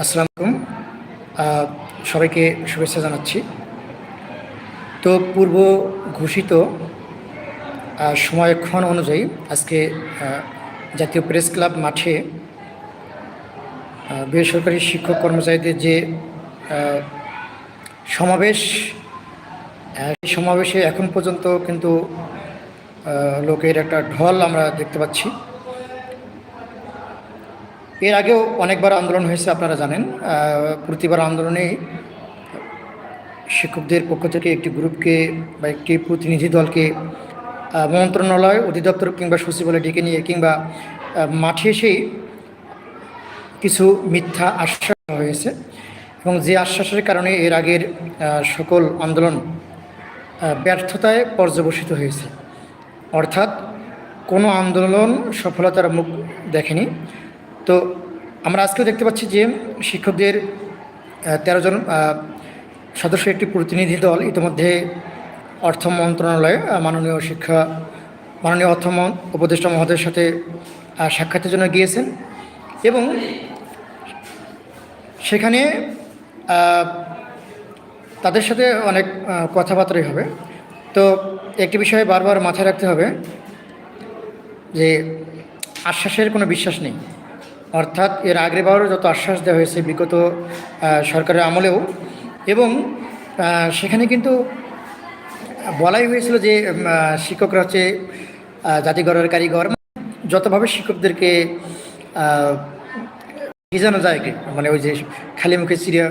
আসসালামু আলাইকুম। সবাইকে শুভেচ্ছা জানাচ্ছি। তো পূর্ব ঘোষিত সময়ক্ষণ অনুযায়ী আজকে জাতীয় প্রেস ক্লাব মাঠে বেসরকারি শিক্ষক কর্মচারীদের যে সমাবেশ সমাবেশে এখন পর্যন্ত কিন্তু লোকের একটা ঢল আমরা দেখতে পাচ্ছি। এর আগেও অনেকবার আন্দোলন হয়েছে, আপনারা জানেন। প্রতিবার আন্দোলনে শিক্ষকদের পক্ষ থেকে একটি গ্রুপকে বা একটি প্রতিনিধি দলকে মন্ত্রণালয় অধিদপ্তর কিংবা সচিবালয় ডেকে নিয়ে কিংবা মাঠে এসেই কিছু মিথ্যা আশ্বাস হয়েছে এবং যে আশ্বাসের কারণে এর আগের সকল আন্দোলন ব্যর্থতায় পর্যবসিত হয়েছে। অর্থাৎ কোনো আন্দোলন সফলতার মুখ দেখেনি। তো আমরা আজকেও দেখতে পাচ্ছি যে শিক্ষকদের তেরো জন সদস্য একটি প্রতিনিধি দল ইতিমধ্যে অর্থ মন্ত্রণালয়ে মাননীয় শিক্ষা, মাননীয় অর্থ উপদেষ্টা মহোদয়ের সাথে সাক্ষাতের জন্য গিয়েছেন এবং সেখানে তাদের সাথে অনেক কথাবার্তাই হবে। তো একটি বিষয়ে বারবার মাথায় রাখতে হবে যে আশ্বাসের কোনো বিশ্বাস নেই। অর্থাৎ এর আগেরবারও যত আশ্বাস দেওয়া হয়েছে বিগত সরকারের আমলেও এবং সেখানে কিন্তু বলাই হয়েছিল যে শিক্ষকরা হচ্ছে জাতিগড়ের কারিগর। যতভাবে শিক্ষকদেরকে ভিজানো যায় কি মানে ওই যে খালি মুখে চিড়িয়া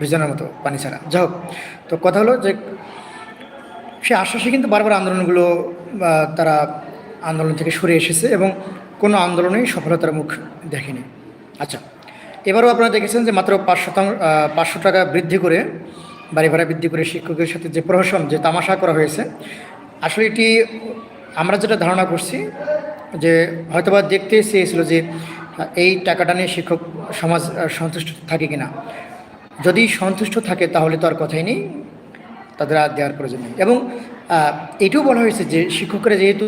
ভিজানোর মতো পানি ছাড়া। যাই হোক, তো কথা হলো যে, সে আশ্বাসে কিন্তু বারবার আন্দোলনগুলো তারা আন্দোলন থেকে সরে এসেছে এবং কোনো আন্দোলনেই সফলতার মুখ দেখেনি। আচ্ছা এবারও আপনারা দেখেছেন যে মাত্র পাঁচ পাঁচশো টাকা বৃদ্ধি করে, বাড়ি ভাড়া বৃদ্ধি করে শিক্ষকের সাথে যে প্রহসন, যে তামাশা করা হয়েছে, আসলে এটি আমরা যেটা ধারণা করছি যে হয়তোবা দেখতে চেয়েছিল যে এই টাকাটা নিয়ে শিক্ষক সমাজ সন্তুষ্ট থাকে কিনা। যদি সন্তুষ্ট থাকে তাহলে তো আর কথাই নেই, তাদের আর দেওয়ার প্রয়োজন নেই। এবং এটিও বলা হয়েছে যে শিক্ষকরা যেহেতু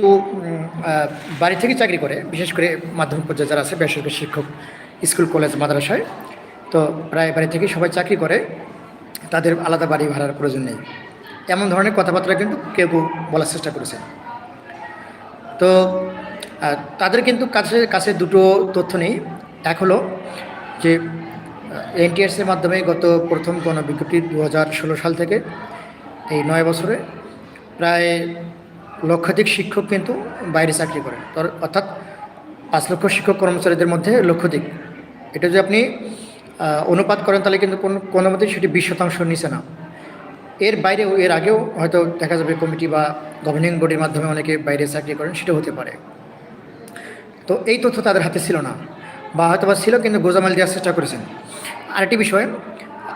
বাড়ি থেকে চাকরি করে, বিশেষ করে মাধ্যমিক পর্যায়ে যারা আছে, বেসরকারি শিক্ষক, স্কুল, কলেজ, মাদ্রাসায়, তো প্রায় বাড়ি থেকে সবাই চাকরি করে, তাদের আলাদা বাড়ি ভাড়ার প্রয়োজন নেই। এমন ধরনের কথাবার্তা কিন্তু কেউ কেউ বলার চেষ্টা করেছে। তো তাদের কিন্তু কাছে কাছে দুটো তথ্য নেই। এক হলো যে এনটিএসের মাধ্যমে গত প্রথম গণবিজ্ঞপ্তি দু হাজার ষোলো সাল থেকে, এই নয় বছরে প্রায় লক্ষাধিক শিক্ষক কিন্তু বাইরে চাকরি করে তর- অর্থাৎ পাঁচ লক্ষ শিক্ষক কর্মচারীদের মধ্যে লক্ষাধিক। এটা যদি আপনি অনুপাত করেন তাহলে কিন্তু কোনো কোনো মতেই সেটি বিশ শতাংশ নিচে না। এর বাইরেও এর আগেও হয়তো দেখা যাবে কমিটি বা গভর্নিং বডির মাধ্যমে অনেকে বাইরে চাকরি করেন, সেটা হতে পারে। তো এই তথ্য তাদের হাতে ছিল না, বা হয়তো বা ছিল কিন্তু গোজামাল দেওয়ার চেষ্টা করেছেন। আরেকটি বিষয়,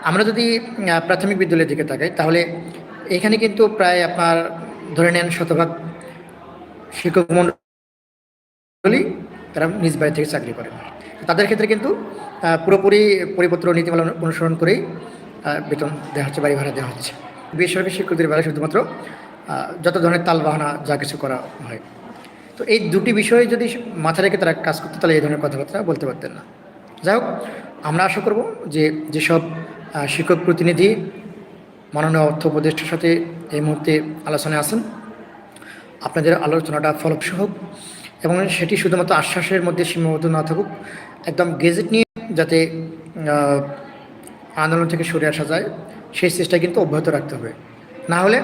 আমরা যদি প্রাথমিক বিদ্যালয়ের দিকে তাকাই, তাহলে এখানে কিন্তু প্রায় আপনার ধরে নেন শতভাগ শিক্ষক মণ্ডলী তারা নিজ বাড়ি থেকে চাকরি করে তাদের ক্ষেত্রে কিন্তু পুরোপুরি পরিপত্র নীতিমালা অনুসরণ করেই বেতন দেওয়া হচ্ছে, বাড়ি ভাড়া দেওয়া হচ্ছে। বেসরকারি শিক্ষকদের বেলায় শুধুমাত্র যত ধরনের তাল বাহানা যা কিছু করা হয়। তো এই দুটি বিষয়ে যদি মাথায় রেখে তারা কাজ করতে, তাহলে এই ধরনের কথাবার্তা বলতে পারতেন না। যাই হোক, আমরা আশা করব যে যেসব শিক্ষক প্রতিনিধি মাননীয় অর্থ উপদেষ্টার সাথে এই মুহূর্তে আলোচনায় আছেন। আপনাদের আলোচনাটা ফলপ্রসূ হোক এবং সেটি শুধুমাত্র আশ্বাসের মধ্যে সীমাবদ্ধ না থাকুক, একদম গেজেট নিয়ে যাতে আন্দোলন থেকে সরে আসা যায়, সেই চেষ্টা কিন্তু অব্যাহত রাখতে হবে। না হলে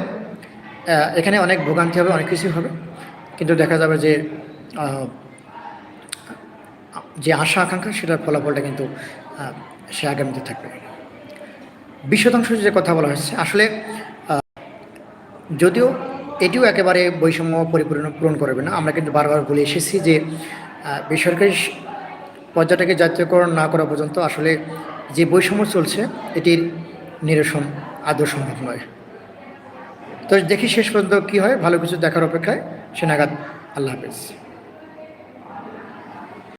এখানে অনেক ভোগান্তি হবে, অনেক কিছুই হবে। কিন্তু দেখা যাবে যে যে আশা আকাঙ্ক্ষা সেটার ফলাফলটা কিন্তু সে আগামীতে থাকবে। বিশ শতাংশ যে কথা বলা হয়েছে, আসলে যদিও এটিও একেবারে বৈষম্য পরিপূর্ণ পূরণ করবে না, আমরা কিন্তু বারবার বলে এসেছি যে বেসরকারি পর্যায়টাকে জাতীয়করণ না করা পর্যন্ত আসলে যে বৈষম্য চলছে, এটির নিরসন আদৌ সম্ভব নয়। তো দেখি শেষ পর্যন্ত কী হয়, ভালো কিছু দেখার অপেক্ষায়, সে নাগাদ আল্লাহ হাফেজ।